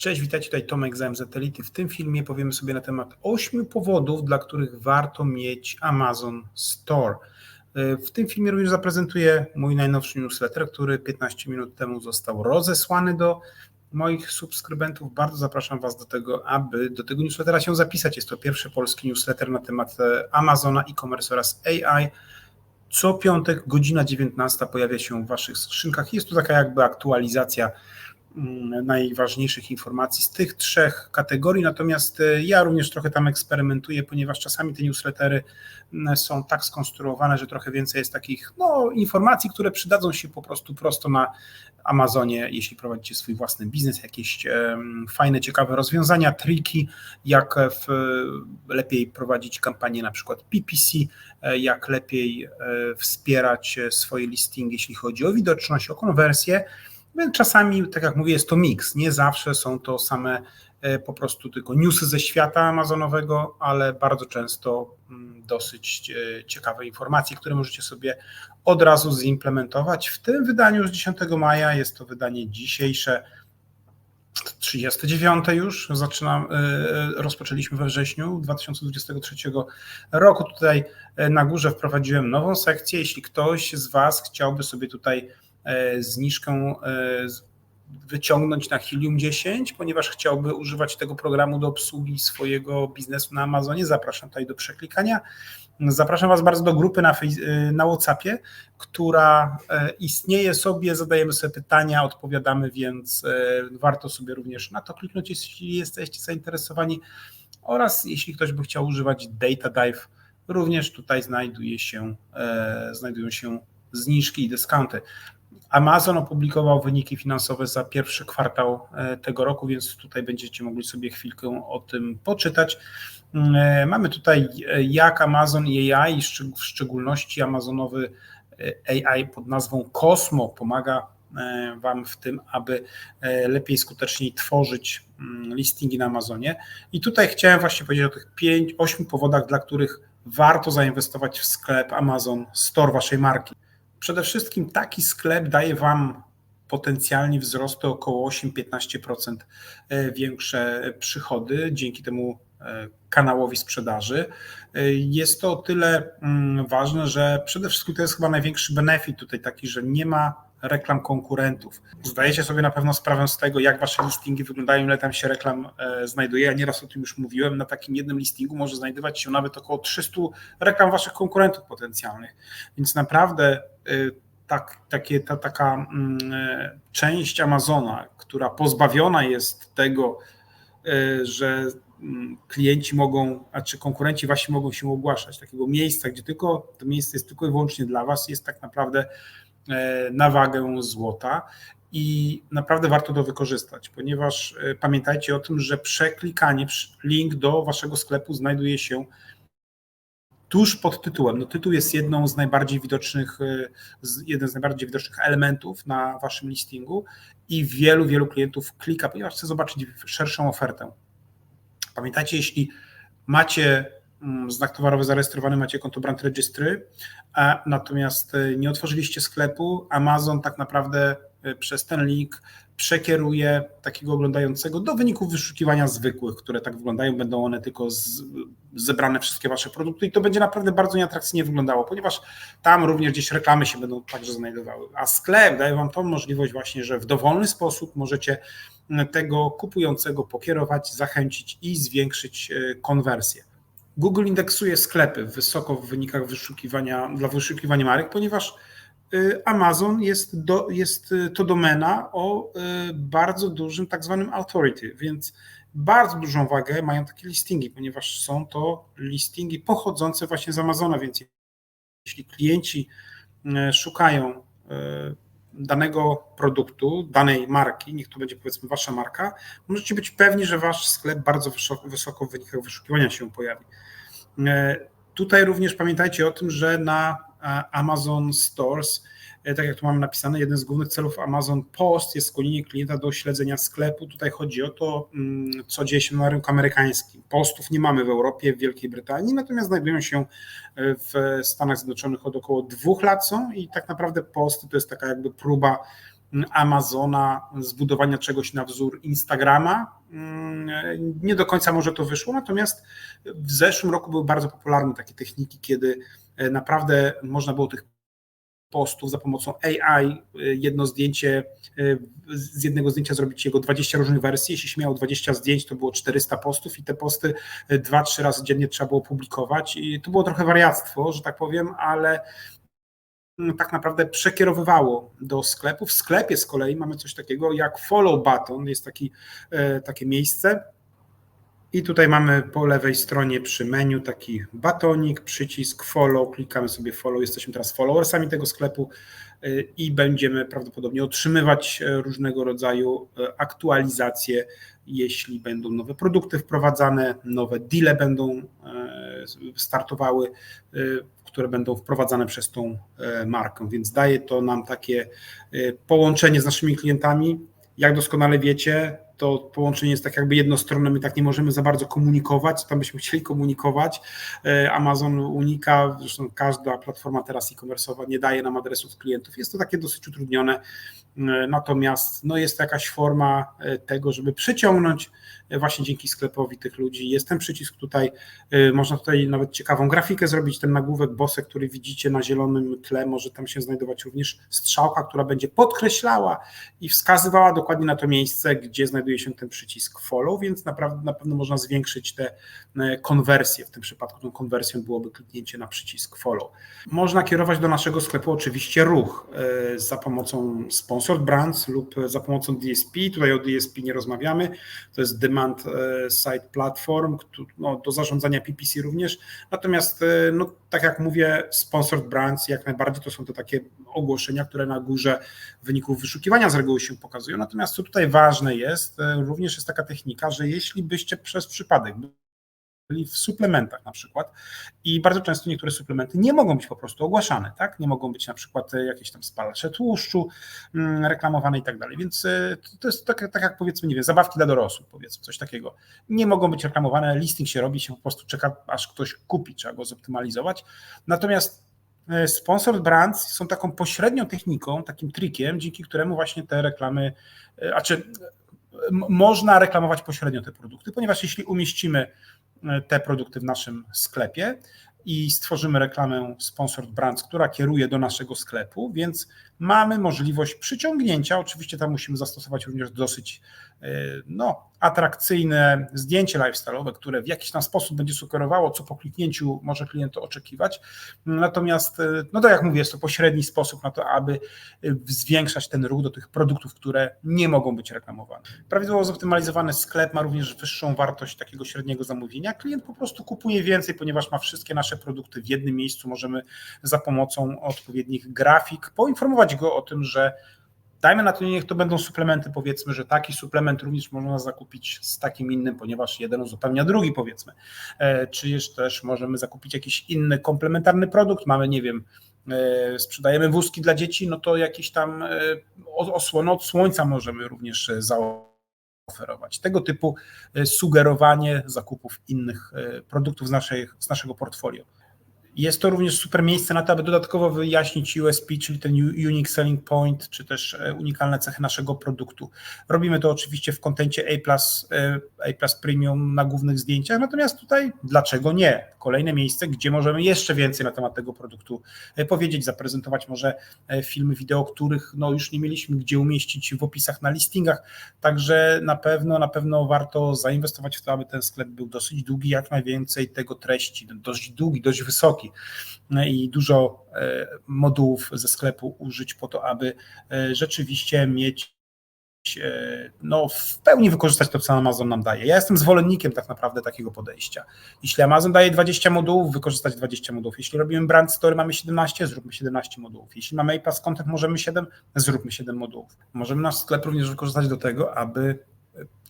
Cześć, witajcie tutaj Tomek z MZ Elity. W tym filmie powiemy sobie na temat 8 powodów, dla których warto mieć Amazon Store. W tym filmie również zaprezentuję mój najnowszy newsletter, który 15 minut temu został rozesłany do moich subskrybentów. Bardzo zapraszam Was do tego, aby do tego newslettera się zapisać. Jest to pierwszy polski newsletter na temat Amazona, e-commerce oraz AI. Co piątek, godzina 19 pojawia się w Waszych skrzynkach. Jest to taka jakby aktualizacja najważniejszych informacji z tych trzech kategorii. Natomiast e, ja również trochę tam eksperymentuję, ponieważ czasami te newslettery mm, są tak skonstruowane, że trochę więcej jest takich no, informacji, które przydadzą się po prostu prosto na Amazonie, jeśli prowadzicie swój własny biznes, jakieś um, fajne, ciekawe rozwiązania, triki, jak w, lepiej prowadzić kampanię na przykład PPC, e, jak lepiej e, wspierać swoje listingi, jeśli chodzi o widoczność, o konwersję. Czasami, tak jak mówię, jest to miks. Nie zawsze są to same e, po prostu tylko newsy ze świata amazonowego, ale bardzo często mm, dosyć e, ciekawe informacje, które możecie sobie od razu zimplementować. W tym wydaniu z 10 maja jest to wydanie dzisiejsze, 39 już, zaczynam, e, rozpoczęliśmy we wrześniu 2023 roku. Tutaj na górze wprowadziłem nową sekcję. Jeśli ktoś z Was chciałby sobie tutaj zniżkę e, wyciągnąć na Helium 10, ponieważ chciałby używać tego programu do obsługi swojego biznesu na Amazonie. Zapraszam tutaj do przeklikania. Zapraszam Was bardzo do grupy na, e, na WhatsAppie, która istnieje sobie, zadajemy sobie pytania, odpowiadamy, więc warto sobie również na to kliknąć, jeśli jesteście zainteresowani. Oraz jeśli ktoś by chciał używać Data Dive, również tutaj znajduje się, znajdują się zniżki i dyskonty. Amazon opublikował wyniki finansowe za pierwszy kwartał e, tego roku, więc tutaj będziecie mogli sobie chwilkę o tym poczytać. E, mamy tutaj e, jak Amazon AI, w szczególności Amazonowy AI pod nazwą Cosmo pomaga Wam w tym, aby lepiej, skuteczniej tworzyć mm, listingi na Amazonie. I tutaj chciałem właśnie powiedzieć o tych 5, 8 powodach, dla których warto zainwestować w sklep Amazon Store Waszej marki. Przede wszystkim taki sklep daje Wam potencjalnie wzrosty około 8-15% e, większe przychody dzięki temu e, kanałowi sprzedaży. E, jest to o tyle mm, ważne, że przede wszystkim to jest chyba największy benefit tutaj taki, że nie ma reklam konkurentów. Zdajecie sobie na pewno sprawę z tego, jak wasze listingi wyglądają, ile tam się reklam e, znajduje. Ja nieraz o tym już mówiłem. Na takim jednym listingu może znajdować się nawet około 300 reklam waszych konkurentów potencjalnych. Więc naprawdę e, tak, takie, ta taka mm, e, część Amazona, która pozbawiona jest tego, że mm, klienci mogą, a czy konkurenci właśnie mogą się ogłaszać, takiego miejsca, gdzie tylko to miejsce jest tylko i wyłącznie dla Was, jest tak naprawdę na wagę złota i naprawdę warto to wykorzystać, ponieważ e, pamiętajcie o tym, że przeklikanie, link do waszego sklepu znajduje się tuż pod tytułem. No, tytuł jest jedną z najbardziej widocznych, e, jeden z najbardziej widocznych elementów na waszym listingu i wielu, wielu klientów klika, ponieważ chce zobaczyć szerszą ofertę. Pamiętajcie, jeśli macie znak towarowy zarejestrowany, macie konto Brand Registry, a natomiast e, nie otworzyliście sklepu, Amazon tak naprawdę e, przez ten link przekieruje takiego oglądającego do wyników wyszukiwania zwykłych, które tak wyglądają, będą one tylko z, zebrane wszystkie wasze produkty i to będzie naprawdę bardzo nieatrakcyjnie wyglądało, ponieważ tam również gdzieś reklamy się będą także znajdowały, a sklep daje wam tą możliwość właśnie, że w dowolny sposób możecie tego kupującego pokierować, zachęcić i zwiększyć e, konwersję. Google indeksuje sklepy wysoko w wynikach wyszukiwania dla wyszukiwania marek, ponieważ y, Amazon jest, do, jest y, to domena o y, bardzo dużym tak zwanym authority, więc bardzo dużą wagę mają takie listingi, ponieważ są to listingi pochodzące właśnie z Amazona, więc jeśli klienci szukają danego produktu, danej marki, niech to będzie powiedzmy wasza marka, możecie być pewni, że wasz sklep bardzo wysoko, wysoko w wynikach wyszukiwania się pojawi. E, tutaj również pamiętajcie o tym, że na e, Amazon Stores, tak jak tu mamy napisane, jeden z głównych celów Amazon Post jest skłonienie klienta do śledzenia sklepu. Tutaj chodzi o to, mm, co dzieje się na rynku amerykańskim. Postów nie mamy w Europie, w Wielkiej Brytanii, natomiast znajdują się w Stanach Zjednoczonych od około dwóch lat są i tak naprawdę posty to jest taka jakby próba Amazona, zbudowania czegoś na wzór Instagrama. Nie do końca może to wyszło, natomiast w zeszłym roku były bardzo popularne takie techniki, kiedy naprawdę można było tych postów za pomocą AI, jedno zdjęcie, z jednego zdjęcia zrobić jego 20 różnych wersji. Jeśli się miało 20 zdjęć, to było 400 postów i te posty 2-3 razy dziennie trzeba było publikować. I to było trochę wariactwo, że tak powiem, ale tak naprawdę przekierowywało do sklepu. W sklepie z kolei mamy coś takiego jak follow button, jest taki, takie miejsce, i tutaj mamy po lewej stronie przy menu taki batonik, przycisk follow, klikamy sobie follow, jesteśmy teraz followersami tego sklepu y, i będziemy prawdopodobnie otrzymywać e, różnego rodzaju e, aktualizacje, jeśli będą nowe produkty wprowadzane, nowe deale będą startowały, które będą wprowadzane przez tą markę, więc daje to nam takie połączenie z naszymi klientami. Jak doskonale wiecie, to połączenie jest tak jakby jednostronne, my tak nie możemy za bardzo komunikować, tam byśmy chcieli komunikować. E, Amazon unika, zresztą każda platforma teraz e-commerce'owa nie daje nam adresów klientów. Jest to takie dosyć utrudnione, natomiast no jest to jakaś forma e, tego, żeby przyciągnąć właśnie dzięki sklepowi tych ludzi. Jest ten przycisk tutaj, można tutaj nawet ciekawą grafikę zrobić, ten nagłówek Bose, który widzicie na zielonym tle, może tam się znajdować również strzałka, która będzie podkreślała i wskazywała dokładnie na to miejsce, gdzie znajduje się ten przycisk follow, więc naprawdę na pewno można zwiększyć te e, konwersje. W tym przypadku tą konwersją byłoby kliknięcie na przycisk follow. Można kierować do naszego sklepu oczywiście ruch e, za pomocą sponsored brands lub za pomocą DSP. Tutaj o DSP nie rozmawiamy. To jest Demand e, Side Platform, no, do zarządzania PPC również. Natomiast, no, tak jak mówię, sponsored brands jak najbardziej to są to takie ogłoszenia, które na górze wyników wyszukiwania z reguły się pokazują. Natomiast co tutaj ważne jest, E, również jest taka technika, że jeśli byście przez przypadek byli w suplementach na przykład i bardzo często niektóre suplementy nie mogą być po prostu ogłaszane, tak? Nie mogą być na przykład e, jakieś tam spalacze tłuszczu mm, reklamowane i tak dalej, więc e, to jest tak, tak jak powiedzmy, nie wiem, zabawki dla dorosłych, powiedzmy, coś takiego. Nie mogą być reklamowane, listing się robi, się po prostu czeka, aż ktoś kupi, trzeba go zoptymalizować. Natomiast Sponsored brands są taką pośrednią techniką, takim trikiem, dzięki któremu właśnie te reklamy, a czy można reklamować pośrednio te produkty, ponieważ jeśli umieścimy e, te produkty w naszym sklepie i stworzymy reklamę Sponsored Brands, która kieruje do naszego sklepu, więc mamy możliwość przyciągnięcia. Oczywiście tam musimy zastosować również dosyć e, no, atrakcyjne zdjęcie lifestyle'owe, które w jakiś tam sposób będzie sugerowało, co po kliknięciu może klient oczekiwać. Natomiast, e, no to jak mówię, jest to pośredni sposób na to, aby e, zwiększać ten ruch do tych produktów, które nie mogą być reklamowane. Prawidłowo zoptymalizowany sklep ma również wyższą wartość takiego średniego zamówienia. Klient po prostu kupuje więcej, ponieważ ma wszystkie nasze produkty w jednym miejscu. Możemy za pomocą odpowiednich grafik poinformować go o tym, że dajmy na to, niech to będą suplementy, powiedzmy, że taki suplement również można zakupić z takim innym, ponieważ jeden uzupełnia drugi, powiedzmy. E, czy też możemy zakupić jakiś inny komplementarny produkt, mamy, nie wiem, e, sprzedajemy wózki dla dzieci, no to jakiś tam e, osłonę od słońca możemy również zaoferować. Tego typu sugerowanie zakupów innych produktów z, naszej, z naszego portfolio. Jest to również super miejsce na to, aby dodatkowo wyjaśnić USP, czyli ten Unique Selling Point, czy też e, unikalne cechy naszego produktu. Robimy to oczywiście w kontencie A, e, A Premium na głównych zdjęciach, natomiast tutaj dlaczego nie? Kolejne miejsce, gdzie możemy jeszcze więcej na temat tego produktu e, powiedzieć, zaprezentować może filmy, wideo, których no już nie mieliśmy gdzie umieścić w opisach na listingach, także na pewno, na pewno warto zainwestować w to, aby ten sklep był dosyć długi, jak najwięcej tego treści, dość długi, dość wysoki, no i dużo e, modułów ze sklepu użyć po to, aby e, rzeczywiście mieć e, no, w pełni wykorzystać to, co Amazon nam daje. Ja jestem zwolennikiem tak naprawdę takiego podejścia. Jeśli Amazon daje 20 modułów, wykorzystać 20 modułów. Jeśli robimy brand story, mamy 17, zróbmy 17 modułów. Jeśli mamy APAS content, możemy 7, zróbmy 7 modułów. Możemy nasz sklep również wykorzystać do tego, aby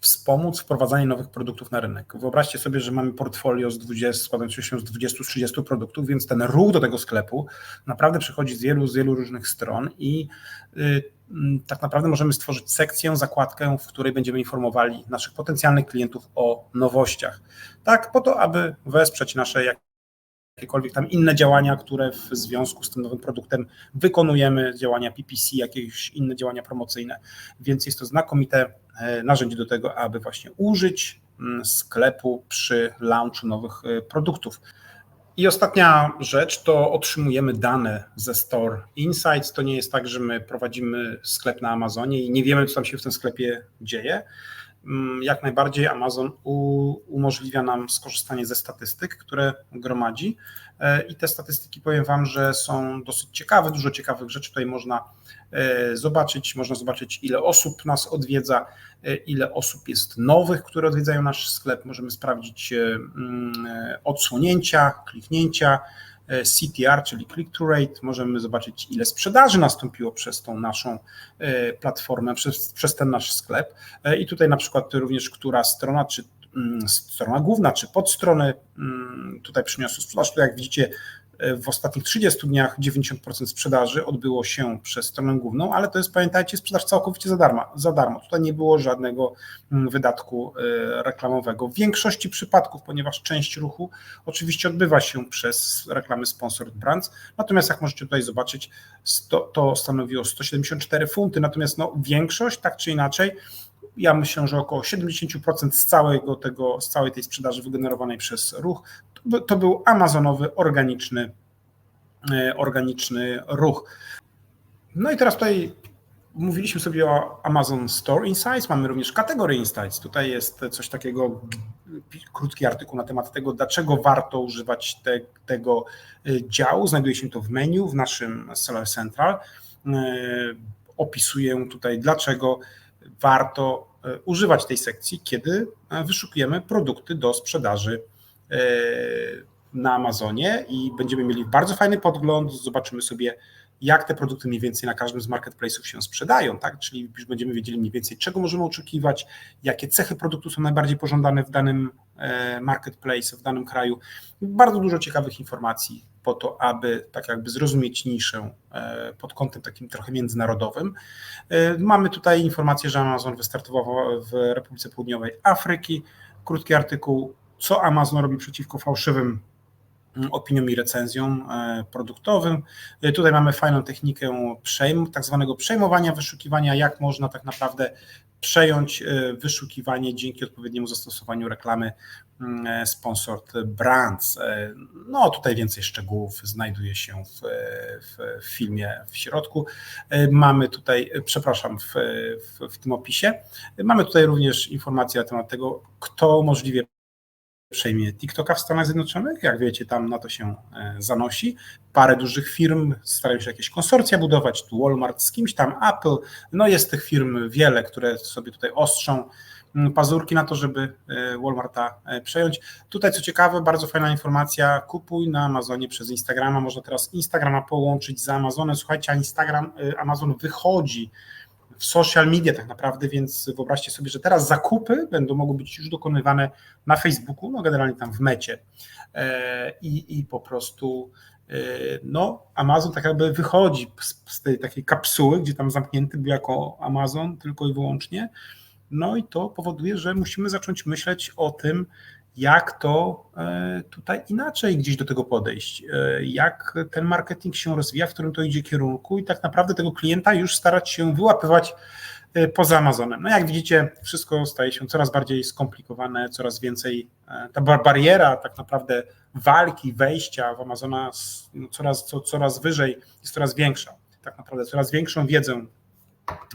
wspomóc wprowadzanie nowych produktów na rynek. Wyobraźcie sobie, że mamy portfolio z 20, składające się z 20-30 produktów, więc ten ruch do tego sklepu naprawdę przychodzi z wielu, z wielu różnych stron i y, tak naprawdę możemy stworzyć sekcję, zakładkę, w której będziemy informowali naszych potencjalnych klientów o nowościach. Tak, po to, aby wesprzeć nasze jakiekolwiek tam inne działania, które w związku z tym nowym produktem wykonujemy, działania PPC, jakieś inne działania promocyjne. Więc jest to znakomite narzędzie do tego, aby właśnie użyć mm, sklepu przy launchu nowych produktów. I ostatnia rzecz to otrzymujemy dane ze Store Insights. To nie jest tak, że my prowadzimy sklep na Amazonie i nie wiemy, co tam się w tym sklepie dzieje. Mm, jak najbardziej Amazon umożliwia nam skorzystanie ze statystyk, które gromadzi. E, I te statystyki powiem Wam, że są dosyć ciekawe, dużo ciekawych rzeczy tutaj można e, zobaczyć. Można zobaczyć, ile osób nas odwiedza, e, ile osób jest nowych, które odwiedzają nasz sklep. Możemy sprawdzić mm, odsłonięcia, kliknięcia CTR, czyli click-to rate, możemy zobaczyć, ile sprzedaży nastąpiło przez tą naszą e, platformę, przez, przez ten nasz sklep. E, I tutaj na przykład również, która strona, czy mm, strona główna, czy podstrony mm, tutaj przyniosły sprzedaż. Tu jak widzicie, w ostatnich 30 dniach 90% sprzedaży odbyło się przez stronę główną, ale to jest, pamiętajcie, sprzedaż całkowicie za darmo. Za darmo. Tutaj nie było żadnego mm, wydatku e, reklamowego. W większości przypadków, ponieważ część ruchu oczywiście odbywa się przez reklamy Sponsored Brands, natomiast jak możecie tutaj zobaczyć, to stanowiło 174 funty, natomiast no, większość, tak czy inaczej, ja myślę, że około 70% z całego tego, z całej tej sprzedaży wygenerowanej przez ruch to, to był amazonowy organiczny, e, organiczny ruch. No i teraz tutaj mówiliśmy sobie o Amazon Store Insights, mamy również kategorię Insights. Tutaj jest coś takiego, krótki artykuł na temat tego, dlaczego warto używać te, tego e, działu. Znajduje się to w menu w naszym Seller Central. E, opisuję tutaj, dlaczego warto e, używać tej sekcji, kiedy e, wyszukujemy produkty do sprzedaży e, na Amazonie i będziemy mieli bardzo fajny podgląd, zobaczymy sobie, jak te produkty mniej więcej na każdym z marketplace'ów się sprzedają, tak? Czyli już będziemy wiedzieli mniej więcej, czego możemy oczekiwać, jakie cechy produktu są najbardziej pożądane w danym marketplace, w danym kraju. Bardzo dużo ciekawych informacji po to, aby tak jakby zrozumieć niszę e, pod kątem takim trochę międzynarodowym. E, mamy tutaj informację, że Amazon wystartował w Republice Południowej Afryki. Krótki artykuł, co Amazon robi przeciwko fałszywym mm, opiniom i recenzjom e, produktowym. Tutaj mamy fajną technikę przejm, tak zwanego przejmowania wyszukiwania, jak można tak naprawdę przejąć wyszukiwanie dzięki odpowiedniemu zastosowaniu reklamy Mm, sponsored brands. E, no tutaj więcej szczegółów znajduje się w, w, filmie w środku. E, mamy tutaj, przepraszam, w, w, w tym opisie. Mamy tutaj również informacje na temat tego, kto możliwie przejmie TikToka w Stanach Zjednoczonych. Jak wiecie, tam na to się e, zanosi. Parę dużych firm starają się jakieś konsorcja budować, tu Walmart z kimś tam, Apple. No jest tych firm wiele, które sobie tutaj ostrzą Mm, pazurki na to, żeby e, Walmarta e, przejąć. Tutaj co ciekawe, bardzo fajna informacja, kupuj na Amazonie przez Instagrama, można teraz Instagrama połączyć z Amazonem. Słuchajcie, Instagram, Amazon wychodzi w social media tak naprawdę, więc wyobraźcie sobie, że teraz zakupy będą mogły być już dokonywane na Facebooku, no generalnie tam w mecie i, i po prostu no, Amazon tak jakby wychodzi z, z tej takiej kapsuły, gdzie tam zamknięty był jako Amazon tylko i wyłącznie, no i to powoduje, że musimy zacząć myśleć o tym, jak to e, tutaj inaczej gdzieś do tego podejść, e, jak ten marketing się rozwija, w którym to idzie kierunku i tak naprawdę tego klienta już starać się wyłapywać e, poza Amazonem. No jak widzicie, wszystko staje się coraz bardziej skomplikowane, coraz więcej, ta bariera tak naprawdę walki, wejścia w Amazona no, coraz, co, coraz wyżej jest coraz większa. Tak naprawdę coraz większą wiedzę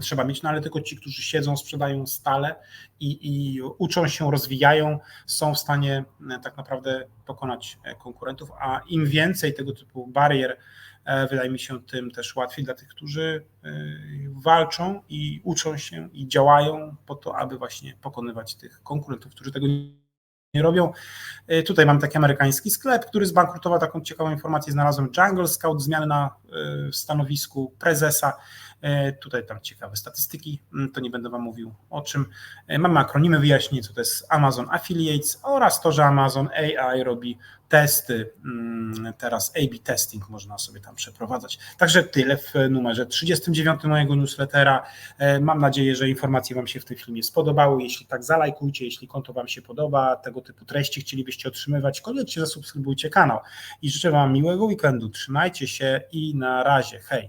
trzeba mieć, no ale tylko ci, którzy siedzą, sprzedają stale i, i uczą się, rozwijają, są w stanie e, tak naprawdę pokonać e, konkurentów, a im więcej tego typu barier, e, wydaje mi się, tym też łatwiej dla tych, którzy walczą i uczą się i działają po to, aby właśnie pokonywać tych konkurentów, którzy tego nie robią. Tutaj mam taki amerykański sklep, który zbankrutował. Taką ciekawą informację znalazłem. Jungle Scout, zmiany na stanowisku prezesa. E, Tutaj tam ciekawe statystyki, mm, to nie będę Wam mówił o czym. E, Mamy akronimy wyjaśnienie, co to jest Amazon Affiliates oraz to, że Amazon AI robi testy, mm, teraz A-B testing można sobie tam przeprowadzać. Także tyle w numerze 39 mojego newslettera. E, Mam nadzieję, że informacje Wam się w tym filmie spodobały. Jeśli tak, zalajkujcie, jeśli konto Wam się podoba, tego typu treści chcielibyście otrzymywać, koniecznie zasubskrybujcie kanał. I życzę Wam miłego weekendu. Trzymajcie się i na razie. Hej!